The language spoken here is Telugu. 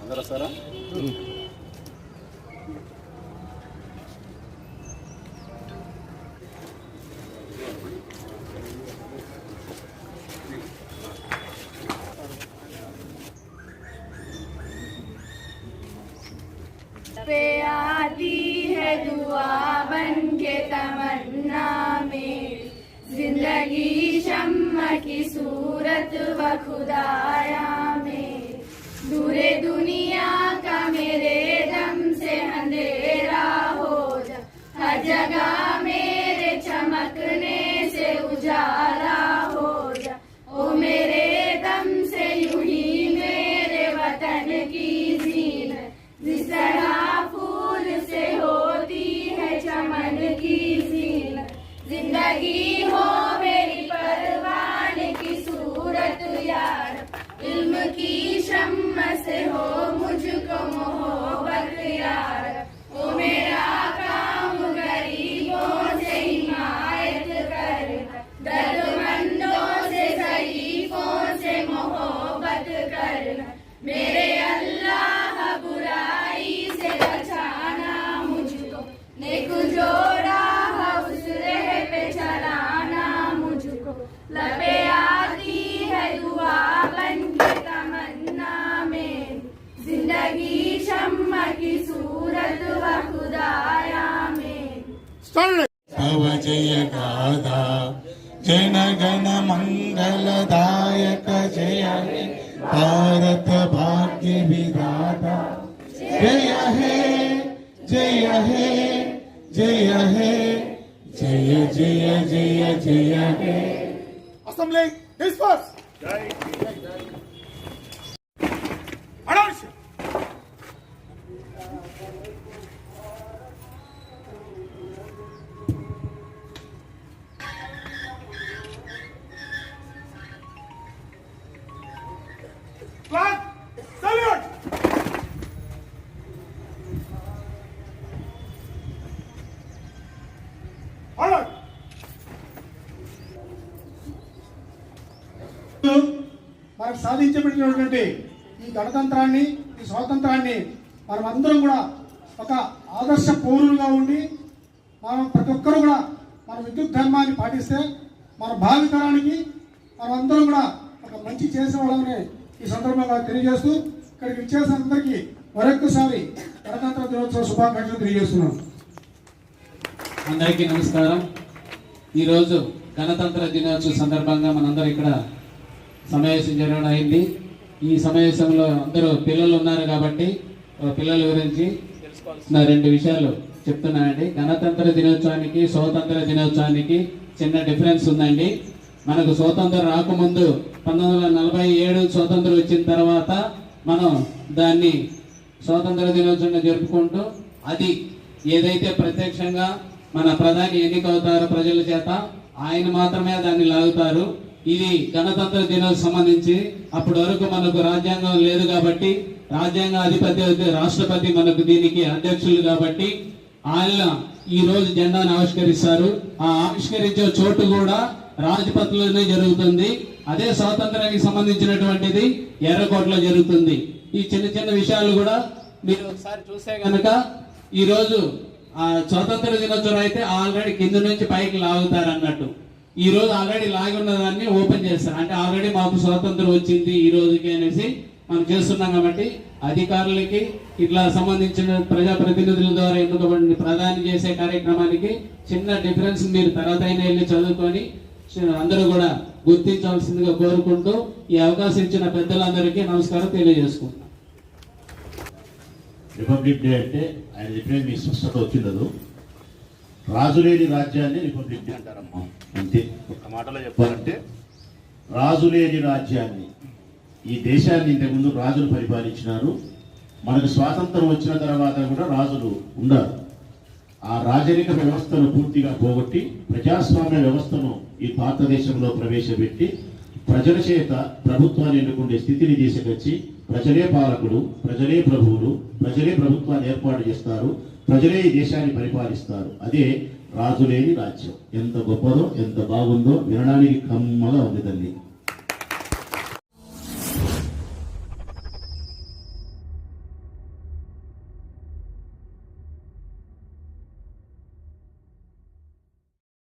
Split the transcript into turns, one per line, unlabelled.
అందరూ వస్తారా
पे आती है दुआ बन के तमन्ना में। ज़िंदगी शम्मा की सूरत व खुदाया में। दूरे दुनिया का मेरे दम से अंधेरा हो जा। हर जगह मेरे चमकने से उजाला हो जा। ओ मेरे दम से यूँ ही मेरे वतन की जीनत जिस
तव जय गाधा जनगण मङ्गलदायक जय हे भारत भाग्य विधाता जय हे जय हे जय हे जय जय जय जय हे
Assembly, disperse. Announce. Flag, వారికి సాధించబడినటువంటి ఈ గణతంత్రాన్ని ఈ స్వాతంత్రాన్ని మనం అందరం కూడా ఒక ఆదర్శ పౌరులుగా ఉండి మనం ప్రతి ఒక్కరు కూడా మన విద్యుత్ ధర్మాన్ని పాటిస్తే మన భావితరానికి మనం అందరం కూడా ఒక మంచి చేసిన వాళ్ళని ఈ సందర్భంగా తెలియజేస్తూ ఇక్కడికి ఇచ్చేసిన అందరికీ మరొకసారి గణతంత్ర దినోత్సవ శుభాకాంక్షలు తెలియజేస్తున్నాం
అందరికీ నమస్కారం. ఈరోజు గణతంత్ర దినోత్సవ సందర్భంగా మనందరూ ఇక్కడ సమావేశం జరగడం అయింది. ఈ సమావేశంలో అందరూ పిల్లలు ఉన్నారు కాబట్టి పిల్లల గురించి నా రెండు విషయాలు చెప్తున్నానండి. గణతంత్ర దినోత్సవానికి స్వతంత్ర దినోత్సవానికి చిన్న డిఫరెన్స్ ఉందండి. మనకు స్వాతంత్రం రాకముందు పంతొమ్మిది వందల నలభై ఏడు స్వాతంత్రం వచ్చిన తర్వాత మనం దాన్ని స్వాతంత్ర దినోత్సవంగా జరుపుకుంటూ అది ఏదైతే ప్రత్యక్షంగా మన ప్రధాని ఎన్నికవుతారో ప్రజల చేత ఆయన మాత్రమే దాన్ని లాగుతారు. ఇది గణతంత్ర దినం సంబంధించి అప్పటి వరకు మనకు రాజ్యాంగం లేదు కాబట్టి రాజ్యాంగ అధిపతి అయితే రాష్ట్రపతి మనకు దీనికి అధ్యక్షులు కాబట్టి ఆయన ఈ రోజు జెండాను ఆవిష్కరిస్తారు. ఆ ఆవిష్కరించే చోటు కూడా రాజ్పథ్లోనే జరుగుతుంది. అదే స్వాతంత్రానికి సంబంధించినటువంటిది ఎర్రకోటలో జరుగుతుంది. ఈ చిన్న చిన్న విషయాలు కూడా మీరు ఒకసారి చూస్తే కనుక ఈ రోజు ఆ స్వాతంత్ర దినోత్సవం అయితే ఆల్రెడీ కింద నుంచి పైకి లాగుతారు అన్నట్టు ఈ రోజు ఆల్రెడీ లాగి ఉన్న దాన్ని ఓపెన్ చేస్తారు అంటే ఆల్రెడీ మాకు స్వాతంత్రం వచ్చింది ఈ రోజుకి అనేసి మనం చేస్తున్నాం కాబట్టి అధికారులకి ఇట్లా సంబంధించిన ప్రజాప్రతినిధుల ద్వారా ఎన్నుకోబడిన ప్రధాని చేసే కార్యక్రమానికి చిన్న డిఫరెన్స్ మీరు తర్వాత అయినా వెళ్ళి చదువుకొని అందరూ కూడా గుర్తించాల్సిందిగా కోరుకుంటూ ఈ అవకాశం ఇచ్చిన పెద్దలందరికీ నమస్కారం తెలియజేసుకుంటున్నాం.
రిపబ్లిక్ డే అంటే ఆయన చెప్పిన మీ స్పష్టత వచ్చిండదు రాజులేని రాజ్యాన్ని రిపబ్లిక్ డే అంటారమ్మా. అంతే ఒక మాటలో చెప్పాలంటే రాజులేని రాజ్యాన్ని ఈ దేశాన్ని ఇంతకుముందు రాజులు పరిపాలించినారు. మనకు స్వాతంత్రం వచ్చిన తర్వాత కూడా రాజులు ఉన్నారు. ఆ రాజరిక వ్యవస్థను పూర్తిగా పోగొట్టి ప్రజాస్వామ్య వ్యవస్థను ఈ భారతదేశంలో ప్రవేశపెట్టి ప్రజల చేత ప్రభుత్వాన్ని ఎన్నుకునే స్థితిని తీసుకొచ్చి ప్రజలే పాలకులు ప్రజలే ప్రభువులు ప్రజలే ప్రభుత్వాన్ని ఏర్పాటు చేస్తారు ప్రజలే ఈ దేశాన్ని పరిపాలిస్తారు. అదే రాజులేని రాజ్యం. ఎంత గొప్పదో ఎంత బాగుందో వినడానికి కమ్మగా ఉంది తల్లి.